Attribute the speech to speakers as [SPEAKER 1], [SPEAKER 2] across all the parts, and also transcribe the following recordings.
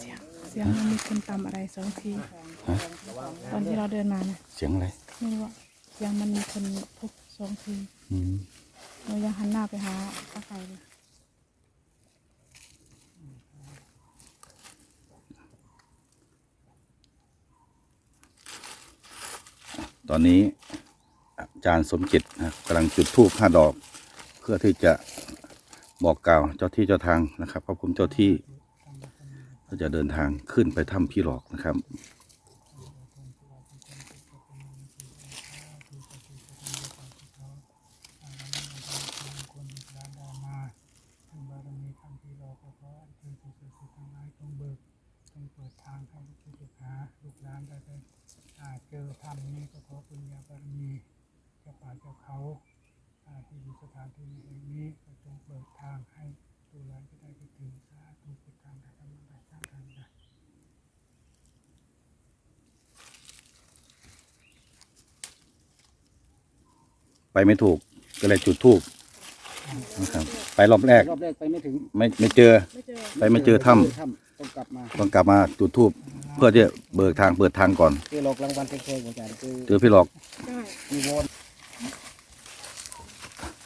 [SPEAKER 1] เสียงเสียงมันมีคนตำอะไรสองทีตอนที่เราเดินมานะ
[SPEAKER 2] เสียงอะไร
[SPEAKER 1] ไม่รู้ว่าเสียงมันมีคนทุบสองที
[SPEAKER 2] อืม
[SPEAKER 1] เรายังหันหน้าไปหาป้าไก่เลย
[SPEAKER 2] ตอนนี้อาจารย์สมจิตนะกำลังจุดธูปห้าดอก เพื่อที่จะบอกกล่าวเจ้าที่เจ้าทางนะครับขอบคุณเจ้าที่ ก็จะเดินทางขึ้นไปถ้ำพี่หลอกนะครับ
[SPEAKER 3] ที่รอก็เจอธรรมนี้ก็ขอปุญญาบารมีเจ้าป่าเจ้าเขาที่อยู่สถานที่แห่งนี้ก็จงเปิดทางให้ลูกหลานจะได้ไปถึงสาธุพุทธังธรรมังได้สร้างทางได้
[SPEAKER 2] ไปไม่ถูกก็เลยจุดธูปนะครับ ไปรอบแรก
[SPEAKER 4] รอบแรกไปไม่ถึง
[SPEAKER 2] ไม่ไม่เจอ
[SPEAKER 1] ไม่เจอ
[SPEAKER 2] ไปไม่เจอถ้
[SPEAKER 4] ถ้ำต้องกลับมาำ
[SPEAKER 2] ต้องกลับมาจุดธูปเพื่อที่จะเบิกทางเปิดทางก่อน
[SPEAKER 4] คือหลอกรางวัลแพงๆของอาจารย์คือ
[SPEAKER 2] เจอพี่หลอก
[SPEAKER 1] ได้
[SPEAKER 4] มีวอน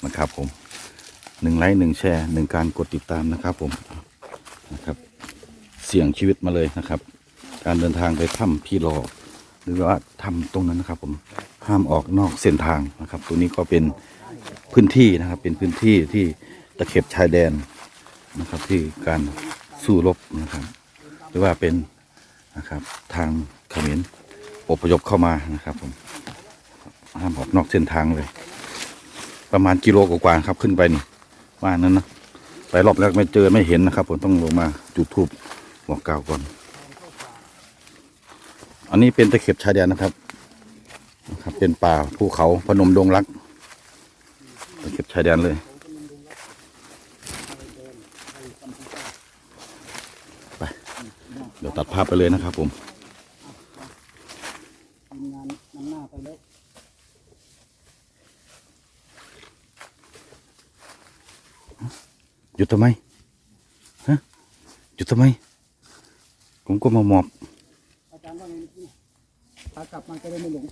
[SPEAKER 2] นะครับผมหนึ่งไลค์หนึ่งแชร์หนึ่งการกดติดตามนะครับผมนะครับ เสี่ยงชีวิตมาเลยนะครับ การเดินทางไปถ้ำพี่หลอกหรือว่าถ้ำตรงนั้นนะครับผม ห้ามออกนอกเส้นทางนะครับตรงนี้ก็เป็นพื้นที่นะครับ เป็นพื้นที่ที่ตะเข็บชายแดนนะครับ ที่การสู้รบนะครับ หรือว่าเป็นนะครับทางเขมรอพยพเข้ามานะครับผมห้ามออกนอกเส้นทางเลย ประมาณกิโลกว่าๆครับขึ้นไปนี่ว่านั้นนะไปรอบแรกไม่เจอไม่เห็นนะครับ ผมต้องลงมาจุดทูบบอกกล่าวก่อน อันนี้เป็นตะเข็บชายแดนนะครับ นะครับ เป็นป่าภูเขาพนมดงรักตะเข็บชายแดนเลยไปเดี๋ยวตัดภาพไปเลยนะครับผม
[SPEAKER 4] ทีมงานนำหน้าไปแล้ว
[SPEAKER 2] หยุดทำไมฮะหยุดทำไม ผมก็มาหมอบ
[SPEAKER 4] อาจารย์ว่าไงเมื่อกี้ขากลับมาจะได้ไม่หลง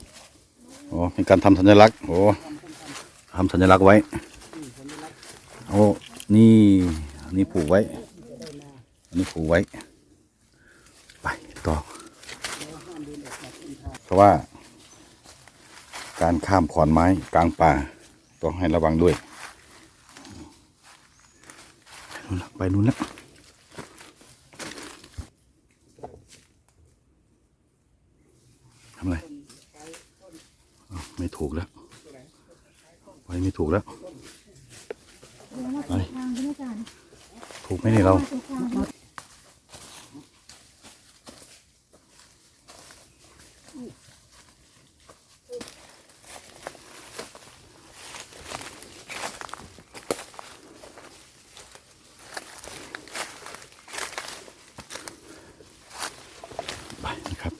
[SPEAKER 2] อ๋อเป็นการทำสัญลักษณ์โอ้ทำสัญลักษณ์ไว้โอ้นี่อันนี้ผูกไว้อันนี้ผูกไว้ ไปต่อเพราะว่า การข้ามขอนไม้กลางป่าต้องให้ระวังด้วยนู่นละไปนู่นละทำอะไร ไม่ถูกแล้วไปไม่ถูกแล้ว
[SPEAKER 1] แล้วมาถูกทางใช่ไหมอาจารย์
[SPEAKER 2] ถูกไหมนี่เรา
[SPEAKER 1] ถูกทาง
[SPEAKER 2] ไปนะครับ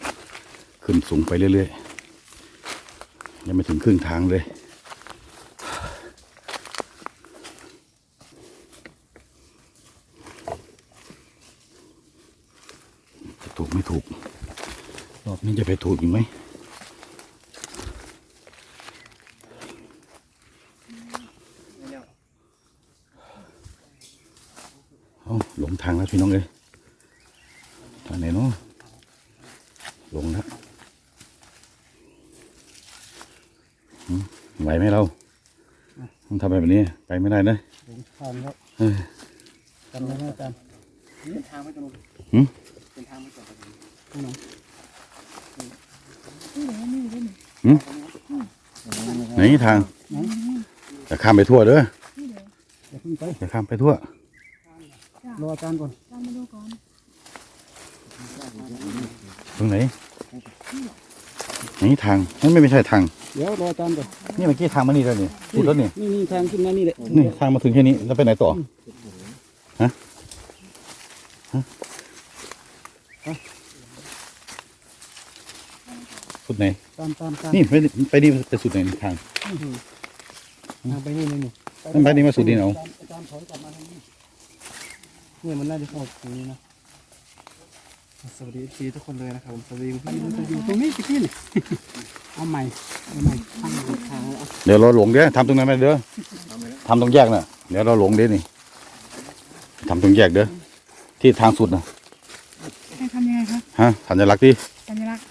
[SPEAKER 2] ขึ้นสูงไปเรื่อย ๆ ยังไม่ถึงครึ่งทางเลยจะถูกไม่ถูก รอบนี้จะไปถูกอีกไหมเอาหลงทางแล้วพี่น้องเลยทางไหนเนาะ ลงแล้วหืม ไหวไหมเราต้องทำแบบนี้ ไปไม่ได้นะ
[SPEAKER 4] หลงทางแล้ว
[SPEAKER 2] เออ
[SPEAKER 4] จำได้ไหมอาจารย์เป็นทางไม่ตรง
[SPEAKER 2] หืม
[SPEAKER 4] เป็นทางไม่ตรงตรงไหน
[SPEAKER 1] ที่เหลือไม่ได้หนึ่ง
[SPEAKER 2] ไหนทางอย่าข้ามไปทั่วเด้อ
[SPEAKER 1] ที่เหลือ
[SPEAKER 4] อย่าเพิ่งไป
[SPEAKER 2] อย่าข้ามไปทั่ว
[SPEAKER 4] รออาจารย์ก่อน
[SPEAKER 1] อาจารย์มาดูก่อน
[SPEAKER 2] ตรงไหนไห นทางนั่นไม่ไม่ใช่ทาง
[SPEAKER 4] เดี๋ยวรออาจารย์ก่อน
[SPEAKER 2] นี่เมื่อกี้ทางมานี่แล้วนี่พูดแล้วนี่
[SPEAKER 4] นี่นี่ทางขึ้นมานี่แหละ
[SPEAKER 2] นี่ทางมาถึงแค่นี้แล้วไปไหนต่อฮะฮะสุดไหน
[SPEAKER 4] ตามตามตาม
[SPEAKER 2] นี่ไปไปนี่ไปสุดไหนทาง
[SPEAKER 4] อื้อหือทางไปนี่เลยนี่
[SPEAKER 2] นั่นไปนี่มาสุดนี่เอา
[SPEAKER 4] จรย์อาจารย์ถอยกลับมาทางนี้เนี่ยมันน่าจะเข้าตรงนี้นะ สวัสดีทีทุกคนเลยนะครับผมสวัสดีพี่มันจะอยู่ตรงนี้ตะกี้นี่เอาใหม่เอาใหม่ทำอีกทางแล้ว
[SPEAKER 2] เดี๋ยวเราหลงเด้อทำตรงนั้นไปเด้อทำตรงแยกน่ะ เดี๋ยวเราหลงเด้อนี่ทำตรงแยกเด้อที่ทางสุดนะ
[SPEAKER 1] ให้ทำยังไงคะ
[SPEAKER 2] ฮะสัญลักษณ์ที่
[SPEAKER 1] สัญลักษณ์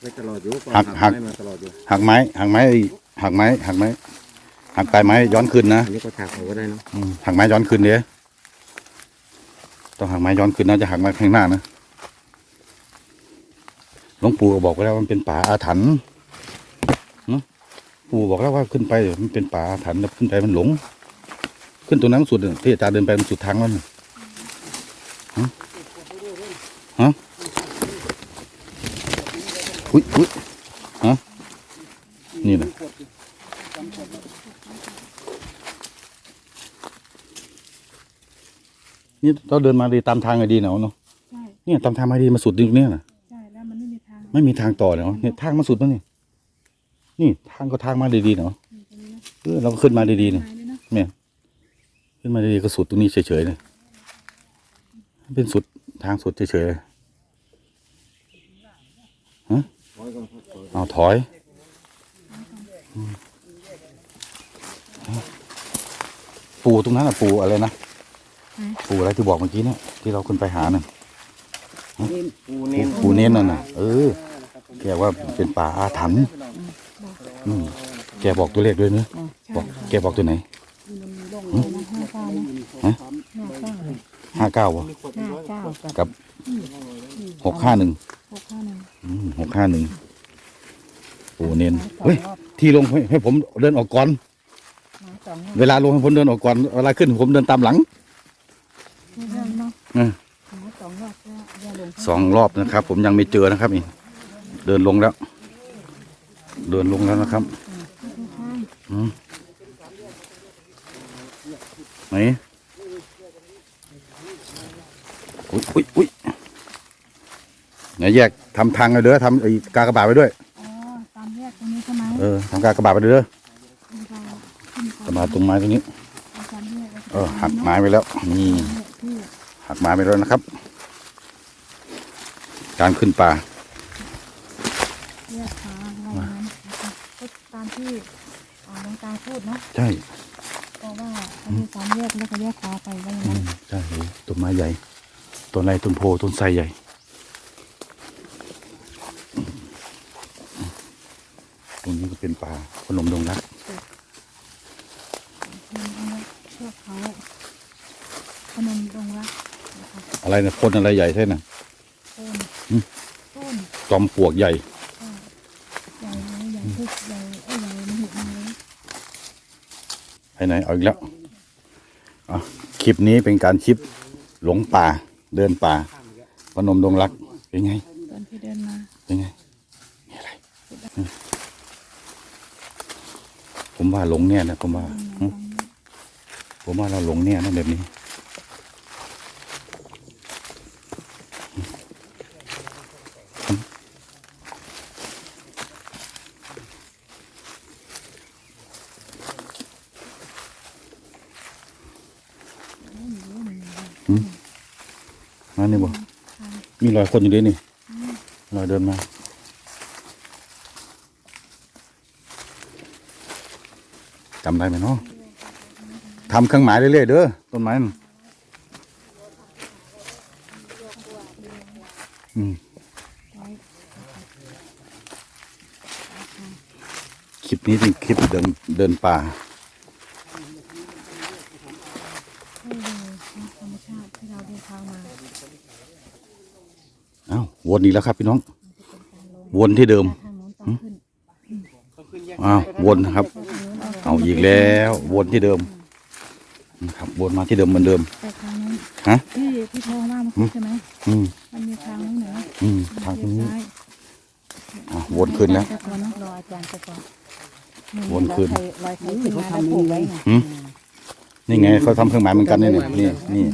[SPEAKER 5] ไม่ตลอดอยู่ก่อน
[SPEAKER 2] หักหัก
[SPEAKER 5] ไม่มาตลอดอยู่
[SPEAKER 2] หักไม้หักไม้หักไม้หักไม้หักปลายไม้ย้อนขึ้นนะ
[SPEAKER 5] อันนี้ก็ถักเอาก็ได้เนาะ
[SPEAKER 2] อืมหักไม้ย้อนขึ้นเด้อ ต้องหักไม้ย้อนขึ้นนะจะหักม้ข้างหน้านะหลวงปู่ก็บอกแล้วมันเป็นป่าอาถรรพ์เนอะปู่บอกแล้วว่าขึ้นไปมันเป็นป่าอาถรรพ์แล้วขึ้นไปมันหลง ขึ้นตรงนั้นสุดที่อาจารย์เดินไปมันสุดทางแล้วน่ะฮะฮะอุ้ยอุ้ยฮะนี่นะ นี่เราเดินมาดีตามทางไงดีเนาะเนาะ
[SPEAKER 1] ใช่
[SPEAKER 2] เนี่ยตามทางมาดีมาสุดตรงเนี้ยนะ
[SPEAKER 1] ใช่แล้วมันไม่มีทาง
[SPEAKER 2] ไม่มีทางต่อเนาะเนี่ยทางมาสุดมั้งนี่นี่ทางก็ทางมาดีๆเนาะ
[SPEAKER 1] อยู่ตรงนี้นะ
[SPEAKER 2] เออเราก็ขึ้นมาดีๆเนี่ย
[SPEAKER 1] หายเลยนะ
[SPEAKER 2] เนี่ยขึ้นมาดีๆก็สุดตรงนี้เฉยๆเลยเป็นสุดทางสุดเฉยๆเลยฮะเอาถอยอืมปูตรงนั้นอะปูอะไรนะ ปูอะไรที่บอกเมื่อกี้เนี่ยที่เราขึ้นไปหาน่ะ
[SPEAKER 5] ปูเน้น
[SPEAKER 2] ปูเน้นนั่นน่ะ เออ แกว่าเป็นป่าอาถรรพ์อืมแกบอกตัวเลขด้วยเนอะ
[SPEAKER 1] ใช่
[SPEAKER 2] บอกแกบอกตัวไหน
[SPEAKER 1] ห้าเก้านะ
[SPEAKER 2] ฮะ
[SPEAKER 1] ห้าเก้า
[SPEAKER 2] ห้าเก้าวะ
[SPEAKER 1] ห้าเก้ากับ
[SPEAKER 2] กับหกห้าหนึ่ง
[SPEAKER 1] หกห้าหนึ่ง
[SPEAKER 2] หกห้าหนึ่งปูเน้นเฮ้ยที่ลงให้ให้ผมเดินออกก่อน
[SPEAKER 1] หมายสอง
[SPEAKER 2] เวลาลงให้ผมเดินออกก่อนเวลาขึ้นผมเดินตามหลัง
[SPEAKER 1] สองรอบแล้วอย่าลง
[SPEAKER 2] สองรอบนะครับ ผมยังไม่เจอนะครับนี่เดินลงแล้ว เดินลงแล้วนะครับ
[SPEAKER 1] ข้าง
[SPEAKER 2] อืมไหนอุ้ยอุ้ยอุ้ยเนี่ยแยกทำทางเลยเด้อทำไอ้กากระบาดไปด้วย
[SPEAKER 1] อ๋อตามแยกตรงนี้ใช่ไหม
[SPEAKER 2] เออทำกากระบาดไปด้วยเด้อ
[SPEAKER 1] มีการขึ้น
[SPEAKER 2] กระบาดตรงไม้ตรงนี้
[SPEAKER 1] ตามแยก
[SPEAKER 2] เออหักไม้ไปแล้วนี่
[SPEAKER 1] ที่
[SPEAKER 2] หักไม้ไปแล้วนะครับ การขึ้นป่า
[SPEAKER 1] แยกขาอะไรอย่างนั้นนะคะก็ตามที่อ่าหลวงตาพูดเนาะ
[SPEAKER 2] ใช่
[SPEAKER 1] เพราะว่ามันมีสามแยกแล้วก็แยกขวาไปว่าอย่าง
[SPEAKER 2] อื
[SPEAKER 1] นั้น
[SPEAKER 2] มใช่ต้นไม้ใหญ่ต้นไรต้นโพต้นไทรใหญ่ ตรงนี้ก็เป็นป่าพนมดงรัก
[SPEAKER 1] เชือกเขาพนมดงรักนะคะ
[SPEAKER 2] อะไรนะพ่นอะไรใหญ่ใช่น่ะ
[SPEAKER 1] ต้น
[SPEAKER 2] อืม
[SPEAKER 1] ต้น
[SPEAKER 2] จอมปลวกใหญ่
[SPEAKER 1] ใหญ่เลยใหญ่ทุกใหญ่เอ้ยใหญ่มันหุบมาเลย
[SPEAKER 2] ไปไหนเอาอีกแล้วอะคลิปนี้เป็นการคลิปหลงป่า เดินป่าพนมดงรัก เป็นไง
[SPEAKER 1] ตอนที่เดินมา
[SPEAKER 2] เป็นไงมีอะไรอืมผมว่าหลงเนี่ยนะผมว่าหึผมว่าเราหลงเนี่ยนะแบบนี้ มานี่บ่มีรอยคนอยู่ด้วยนี่รอยเดินมาจำได้ไหมเนาะทำเครื่องหมายเรื่อยๆเด้อต้นไม้นั่นอืมคลิปนี้เป็นคลิปเดินเดินป่า
[SPEAKER 1] ให้ดูธรรมชาติที่เราเดินทางมา
[SPEAKER 2] เอ้าวนอีกแล้วครับ พี่น้อง วนที่เดิม
[SPEAKER 1] ทางโน้นต้องขึ้น
[SPEAKER 2] อ้าววนนะครับ
[SPEAKER 1] ทางโน้นเอา
[SPEAKER 2] เอาอีกแล้ว วนที่เดิมนะครับวนมาที่เดิมเหมือนเดิม
[SPEAKER 1] ไปทางนู้น
[SPEAKER 2] ฮะ
[SPEAKER 1] ที่ที่โทรมาเมื่อกี้ใช่ไหม
[SPEAKER 2] อืม
[SPEAKER 1] มันมีทางนู้นเหนือ
[SPEAKER 2] อืมทางตรงนี้
[SPEAKER 1] ซ้าย
[SPEAKER 2] อะวนขึ้นแล้ว
[SPEAKER 1] แต่ก่อนเนาะรออาจารย์ไปก่อน
[SPEAKER 2] วนขึ้น
[SPEAKER 1] ลอยไข่ขึ้นมาแล้วผูกไว้ไง
[SPEAKER 2] หืม นี่ไงเขาทำเครื่องหมายเหมือนกันนี่นี่นี่นี่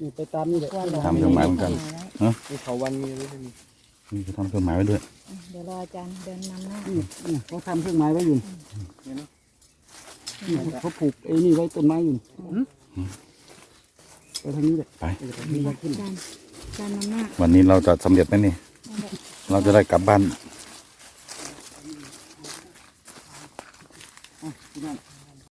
[SPEAKER 4] นี่ไปตามนี่แหละ
[SPEAKER 2] ทำเครื่องหมายเหมือนกัน
[SPEAKER 5] นี่เขาวันมีหรือไม่มี
[SPEAKER 2] นี่เขาทำเครื่องหมายไว้ด้วย
[SPEAKER 1] เดี๋ยวรออาจารย์เดินนำหน้า
[SPEAKER 4] นี่นี่เขาทำเครื่องไม้ไว้อยู่นี่เขาผูกไอ้นี่ไว้ต้นไม้อยู่ไปทางนี้แหละ
[SPEAKER 2] ไป
[SPEAKER 4] มีไว้ขึ้น
[SPEAKER 1] อาจารย์จานนำหน้า
[SPEAKER 2] วันนี้เราจะสำเร็จไหมนี่
[SPEAKER 1] นั่นแหละ
[SPEAKER 2] เราจะได้กลับบ้าน
[SPEAKER 4] พี่น้อง